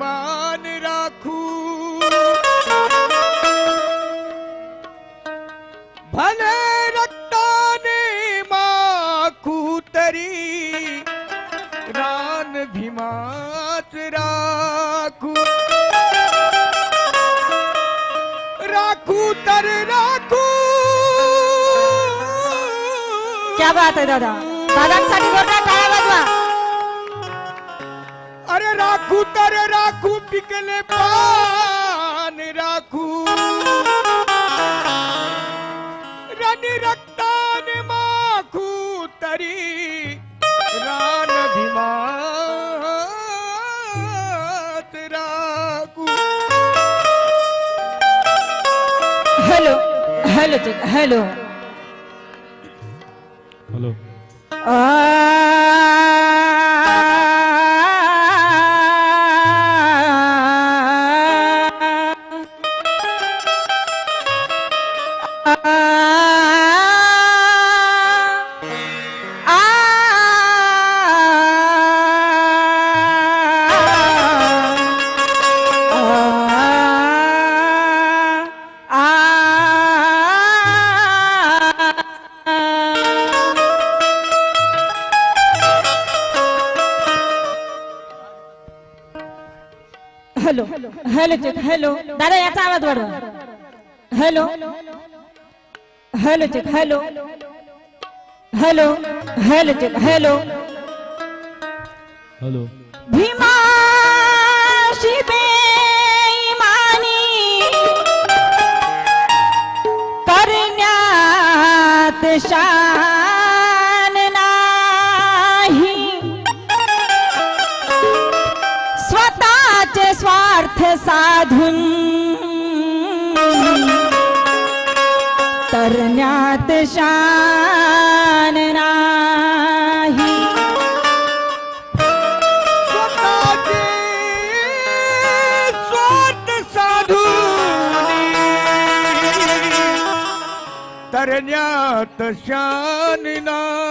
मान राखू। भले रक्ताने माखू तरी रान भीमात राखू। राखू तर राखू। क्या बात आहे दादा? दादांसाठी अरे राखू तर राखू पिकले पान राखू. रणी रक्ताने माखू तरी रान भीमात राखू. Hello hello hello. Hello. Hello hello check hello दादा याचा आवाज वाढवा. Hello hello check hello hello hello check hello. Hello. Bhima बेईमानी करण्यात स्वार्थ साधून. तरण्यात शान नाही. स्वतःचे स्वार्थ तरण्यात शान नाही.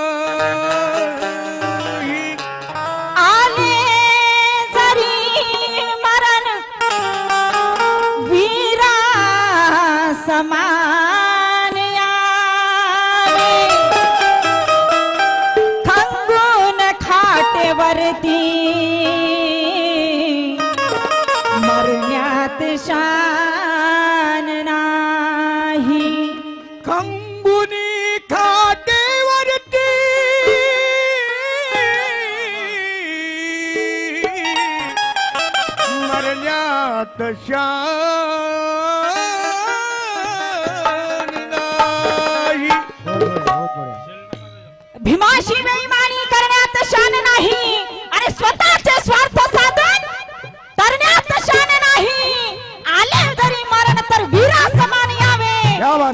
समान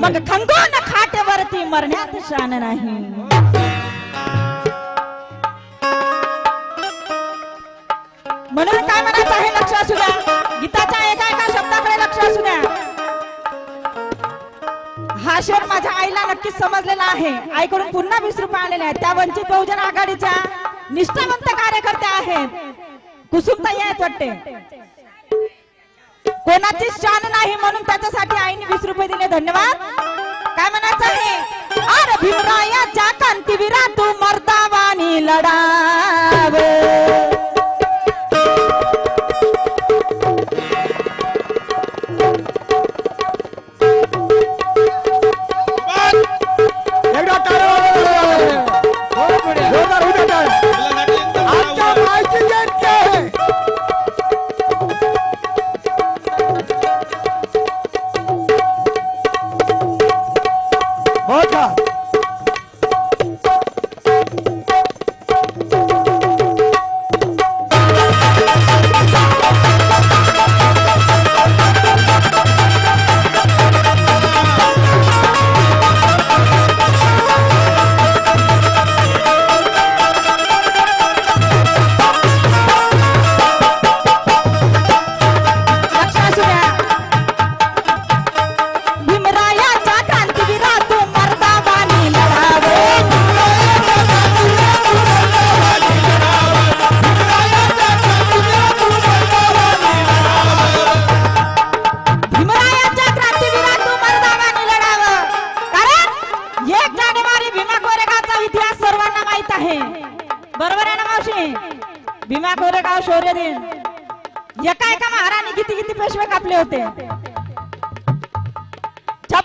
मग खंगून खाटेवरती मरण्यात शान नाही. म्हणून काय म्हणायचं आहे लक्ष असू द्या. गीताच्या एका एका शब्दाकडे लक्ष असू द्या. हा शेर माझ्या आईला नक्कीच समजलेला आहे. आईकडून पुन्हा वीस रुपये आलेले आहेत. त्या वंचित बहुजन आघाडीच्या निष्ठावंत कार्यकर्त्या आहेत. कुसुमताई आहेत वाटते. कोणाची शान नाही म्हणून त्याच्यासाठी आईने वीस रुपये दिले. धन्यवाद. काय म्हणायचं आहे? अरे भीमरायाच्या कांतीवीरा तू मर्दावानी लढा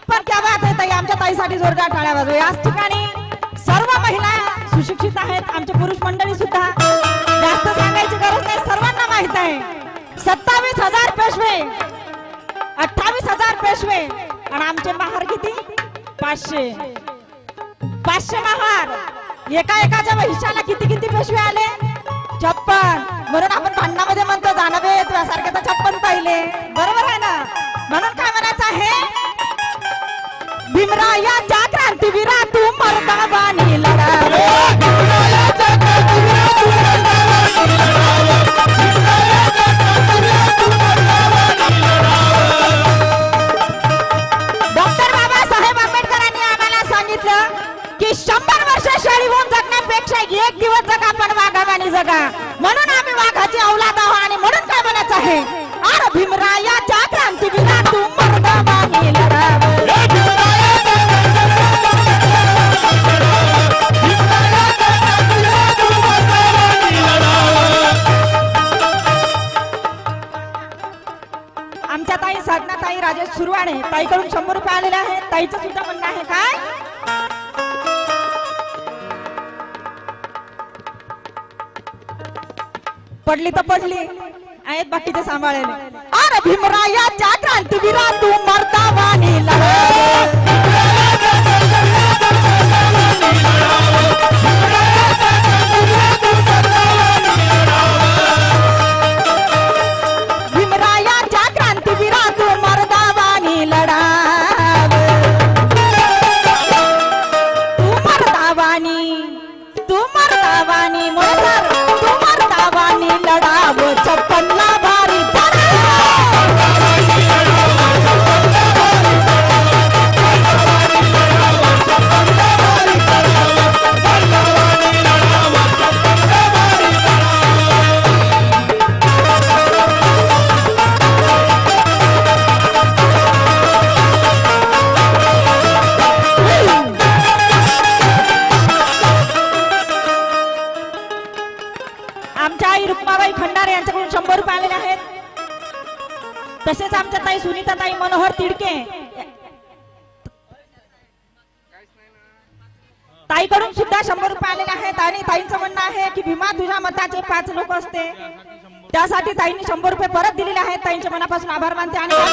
पण त्या बात आहे ताई आमच्या ताईसाठी जोरदार टाळ्या वाजवा याच ठिकाणी सर्व महिला सुशिक्षित आहेत. आमचे पुरुष मंडळी सुद्धा. जास्त सांगायची गरज नाही सर्वांना माहीत आहे. सत्तावीस हजार पेशवे. अठ्ठावीस हजार पेशवे. आणि आमचे महार किती? पाचशे. पाचशे महार. एका एकाच्या भविष्याला किती किती पेशवे आले? छप्पन. म्हणून आपण भांडणामध्ये म्हणतो जाणवे तुझ्यासारखे तर छप्पन पाहिले. बरोबर आहे ना? म्हणून काय म्हणायचं आहे? भीमरायाच्या क्रांतीवीरा तू मर्दाबानी लढावे पडली तर पडली. आहेत बाकीचे सांभाळलेले. अरे भीमरायाच्या क्रांतीवीरा तू मर्दावानी लढा मनापासून आभार मानते आणि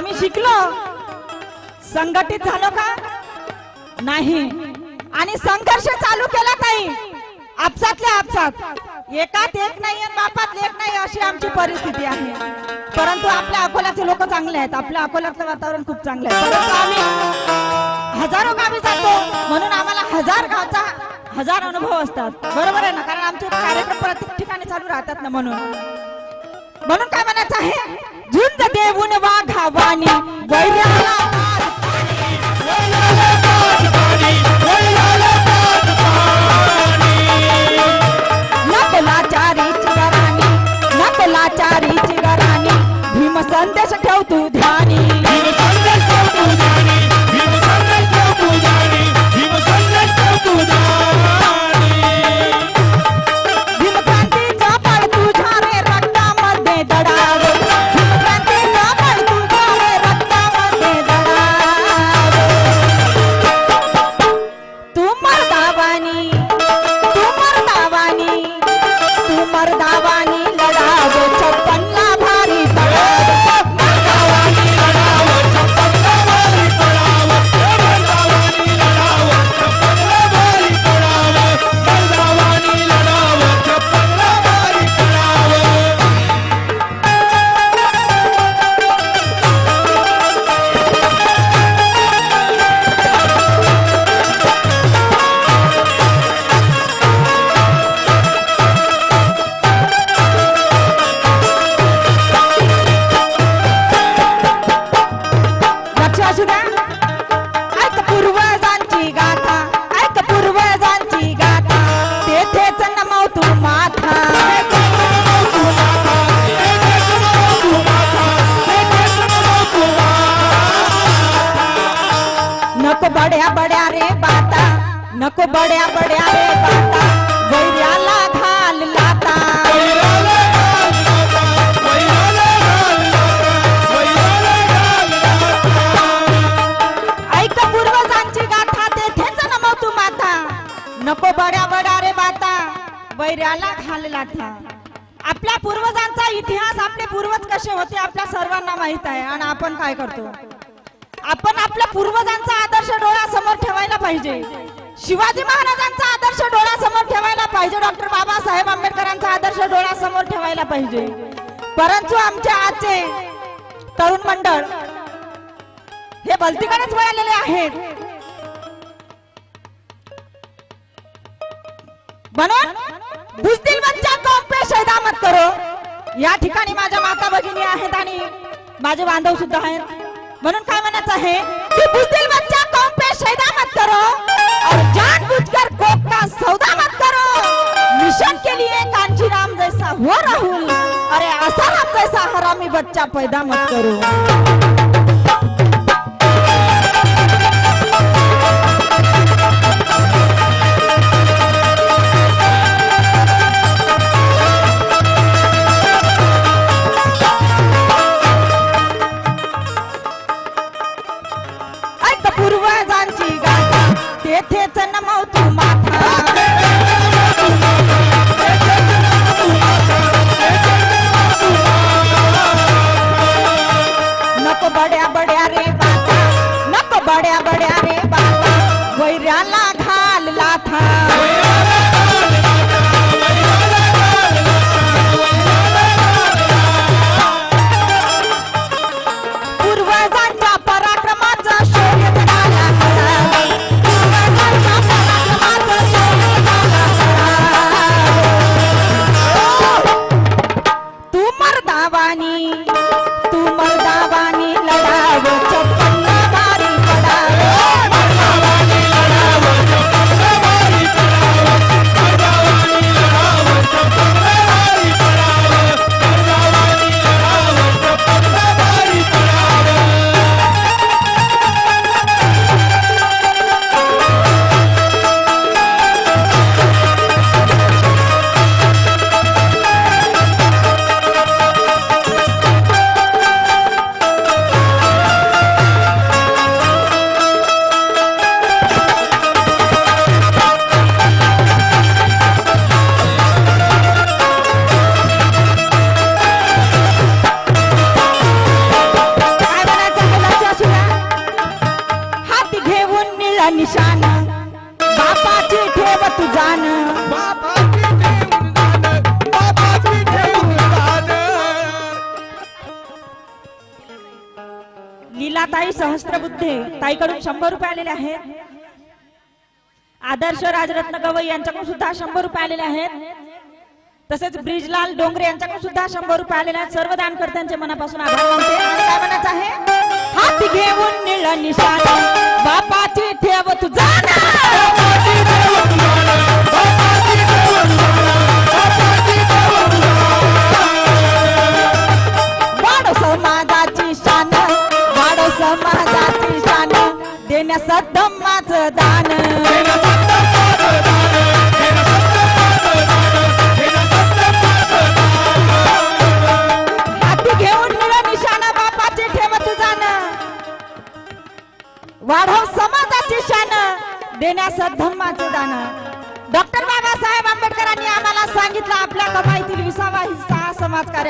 आम्ही शिकलो. संघटित झालो का? नाही. आणि संघर्ष चालू केला काही आपसातल्या आपसात. एकात एक नाही बापात एक नाही अशी आमची परिस्थिती आहे. परंतु आपल्या अकोल्याचे लोक चांगले आहेत. आपल्या अकोल्याचं वातावरण खूप चांगलं आहे. परंतु आम्ही हजारो गावी जातो. म्हणून आम्हाला हजार गावचा हजार अनुभव असतात. बरोबर आहे ना? कारण आमचे कार्यक्रम प्रत्येक ठिकाणी चालू राहतात ना म्हणून. म्हणून काय म्हणायचं आहे? झुंज देऊन वाघावानी वैराला झालेला था. आपल्या पूर्वजांचा इतिहास आपले पूर्वज कसे होते आपल्या सर्वांना माहीत आहे. आणि आपण काय करतो? आपण आपल्या पूर्वजांचा आदर्श डोळ्यासमोर ठेवायला पाहिजे. शिवाजी महाराजांचा आदर्श डोळ्यासमोर ठेवायला पाहिजे. डॉक्टर बाबासाहेब आंबेडकरांचा आदर्श डोळ्यासमोर ठेवायला पाहिजे. परंतु आमच्या आजचे तरुण मंडळ हे भलतीकडेच वळलेले आहेत. म्हणून बुजदिल या ठिकाणी माझ्या माता भगिनी आहेत आणि माझे बांधव सुद्धा आहेत. म्हणून काय म्हणायचं आहे? की बुजदिल बच्चा कौम पे शैदा मत करो. और जानबूझकर कोक का सौदा मत करो. मिशन के लिए कांची राम जैसा हो राहुल. अरे असा राम जैसा हरामी बच्चा पैदा मत करो. बड्या बड्या रे बाबा. नको वैऱ्याला घाल लाथा. मध्ये ताईकडून शंभर रुपये आलेले आहेत. आदर्श राजरत्न गवई यांच्याकडून सुद्धा शंभर रुपये आलेले आहेत. तसेच ब्रिजलाल डोंगरे यांच्याकडून सुद्धा शंभर रुपये आलेले आहेत. सर्व दानकर्त्यांचे मनापासून आभार मानते. आणि काय म्हणायचं आहे? हात घेऊन निळ निशाण बापाची ठेव तुझा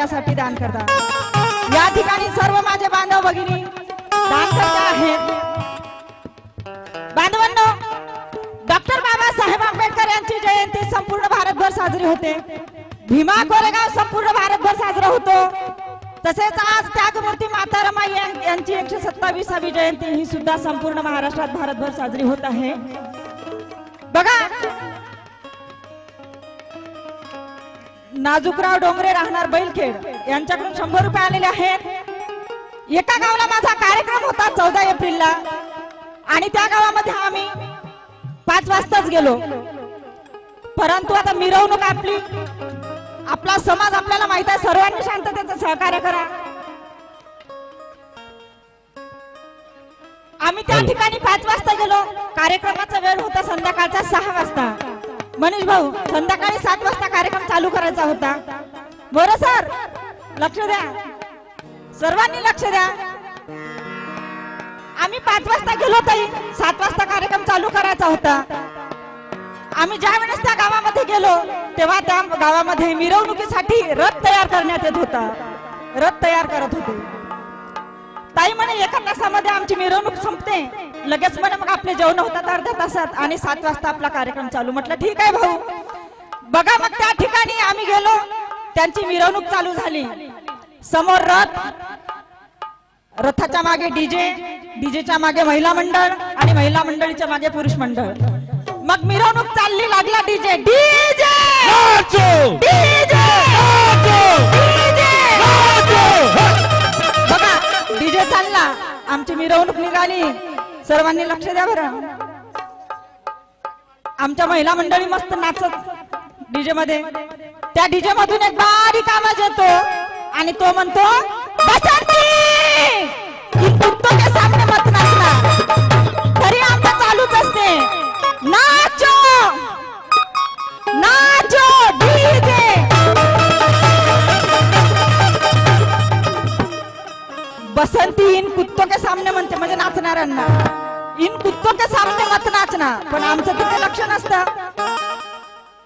कार्यासाठी दान करतात. या ठिकाणी सर्व माझे बांधव भगिनी दान करता आहेत बांधवांनो डॉक्टर बाबासाहेब आंबेडकर यांची जयंती संपूर्ण भारतभर साजरी होते. भीमा कोरेगाव संपूर्ण भारतभर साजरा होतो. तसेच आज त्यागमूर्ती माता रमाई यांची एकशे सत्तावीसावी जयंती ही सुद्धा संपूर्ण महाराष्ट्रात भारतभर साजरी होत आहे. बघा नाजुकराव डोंगरे राहणार बैलखेड. यांच्याकडून शंभर रुपये आलेले आहेत. एका गावाला माझा कार्यक्रम होता चौदा एप्रिलला. आणि त्या गावामध्ये आम्ही पाच वाजताच गेलो. परंतु आता मिरवणूक आपली. आपला समाज आपल्याला माहीत आहे. सर्वांनी शांततेचं सहकार्य करा. आम्ही त्या ठिकाणी पाच वाजता गेलो. कार्यक्रमाचा वेळ होता संध्याकाळचा सहा वाजता. मनीष भाऊ संध्याकाळी सात वाजता कार्यक्रम चालू करायचा होता. बरं सर लक्ष द्या. सर्वांनी लक्ष द्या. आम्ही पाच वाजता गेलो ताई सात वाजता कार्यक्रम चालू करायचा होता. आम्ही ज्या वेळेस त्या गावामध्ये गेलो तेव्हा त्या गावामध्ये मिरवणुकीसाठी रथ तयार करण्यात येत होता. रथ तयार करत होते. ताई म्हणे एका तासामध्ये आमची मिरवणूक संपते. लगेच म्हणे मग आपले जेवण होतात अर्ध्या तासात आणि सात वाजता आपला कार्यक्रम चालू. म्हटलं ठीक आहे भाऊ. बघा मग त्या ठिकाणी आम्ही गेलो. त्यांची मिरवणूक चालू झाली. समोर रथ रथाच्या मागे डीजे डीजेच्या मागे महिला मंडळ आणि महिला मंडळीच्या मागे पुरुष मंडळ. मग मिरवणूक चालली लागला डीजे. डीजे! बघा डीजे चालला. आमची मिरवणूक निघाली. सर्वांनी लक्ष द्या बरं. आमच्या महिला मंडळी मस्त नाचत डीजे मध्ये त्या डीजे मधून एक बारीक आवाज येतो आणि तो म्हणतो बसंती! सामने मत तरी आमचं चालूच असते. नाचो! नाचो डीजे! बसंती! नाचणाऱ्यांना. इन कुत्तों के सामने मत नाचना. पण आमचं तिथे लक्ष नसतं.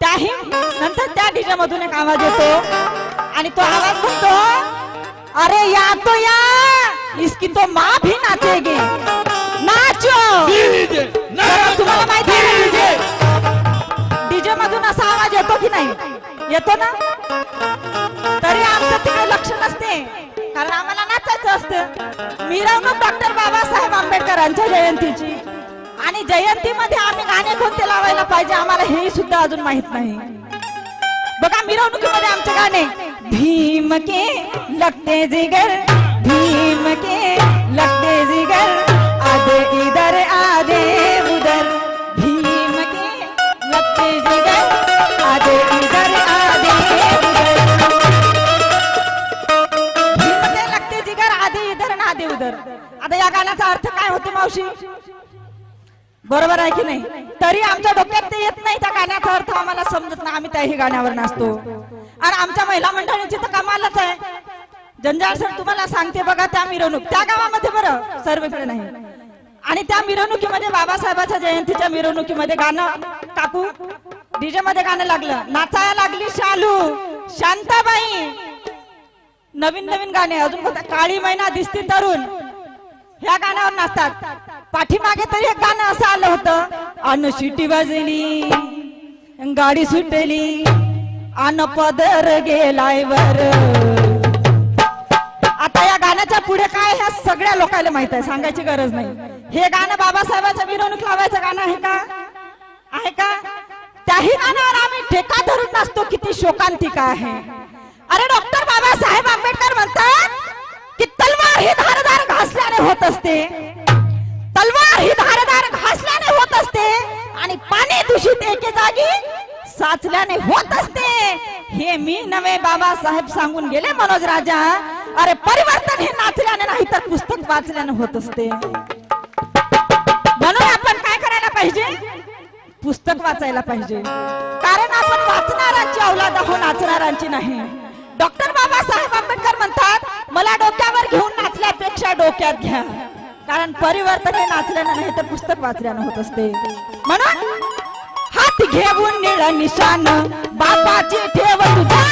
त्याही नंतर त्या डीजे मधून एक आवाज येतो. आणि तो आवाज म्हणतो अरे या तो या. इसकी तो माँ भी नाचेगी. नाचो. तुम्हाला माहिती आहे डीजे मधून असा आवाज येतो की नाही? येतो ना? तरी आमचं तिकडे लक्ष नसते. कारण आम्हाला नाचायचं असतं. मिरवणूक डॉक्टर बाबासाहेब आंबेडकरांच्या जयंतीची. आणि जयंतीमध्ये आम्ही गाणे कोणते लावायला पाहिजे आम्हाला हे सुद्धा अजून माहीत नाही. बघा मिरवणुकीमध्ये आमचे गाणे. भीम के लगते जिगर भीम के लगते जिगर आधे इधर आधे आता या गाण्याचा अर्थ काय होते मावशी? बरोबर आहे की नाही? तरी आमच्या डोक्यात ते येत नाही त्या गाण्याचा अर्थ. आम्हाला समजत नाही आम्ही त्याही गाण्यावर नाचतो. आणि आमच्या महिला मंडळीची तर कमालच आहे. जंजाळ सर तुम्हाला सांगते बघा त्या मिरवणूक. त्या गावामध्ये बरं सर्वकडे नाही. आणि त्या मिरवणुकीमध्ये बाबासाहेबाच्या जयंतीच्या मिरवणुकीमध्ये गाणं काकू डीजे मध्ये गाणं लागलं. नाचायला लागली शालू शांताबाई. नवीन नवीन गाणे अजून काळी महिना दिसती तरुण. ह्या गाण्यावर नाचतात. पाठीमागे तरी एक गाणं असं आलं होतं. अन शिटी वाजली गाडी सुटली अन पदर गेलाय वर. आता या गाण्याच्या पुढे काय ह्या सगळ्या लोकांना माहीत आहे सांगायची गरज नाही. हे गाणं बाबासाहेबांच्या मिरवणूक लावायचं गाणं आहे का? आहे का? त्याही गाण्यावर आम्ही ठेका धरून नाचतो किती शोकांतिका आहे. अरे डॉक्टर बाबासाहेब आंबेडकर म्हणतात की तलवार ही धारदार होत असते. तलवार ही धारदार घासल्याने होत असते आणि पाणी दूषित एके जागी साचल्याने होत असते. हे मी नवे बाबासाहेब सांगून गेले मनोज राजा. अरे परिवर्तन हे नाचल्याने नाही तर पुस्तक वाचल्याने होत असते. म्हणून आपण काय करायला पाहिजे? पुस्तक वाचायला पाहिजे. कारण आपण वाचणाऱ्यांची औलाद हो नाचणाऱ्यांची नाही. डॉक्टर बाबासाहेब आंबेडकर म्हणतात मला डोक्यावर घेऊन नाचल्यापेक्षा डोक्यात घ्या. कारण परिवर्तन हे नाचल्यानं नाही तर पुस्तक वाचल्यानं होत असते. म्हणून हात घेऊन निळ निशान बापाची ठेव तुझ्या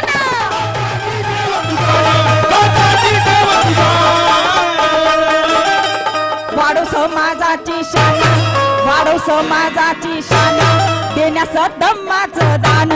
वाढो समाजाची शान वाढो समाजाची शान देण्यास दम्माचं दान.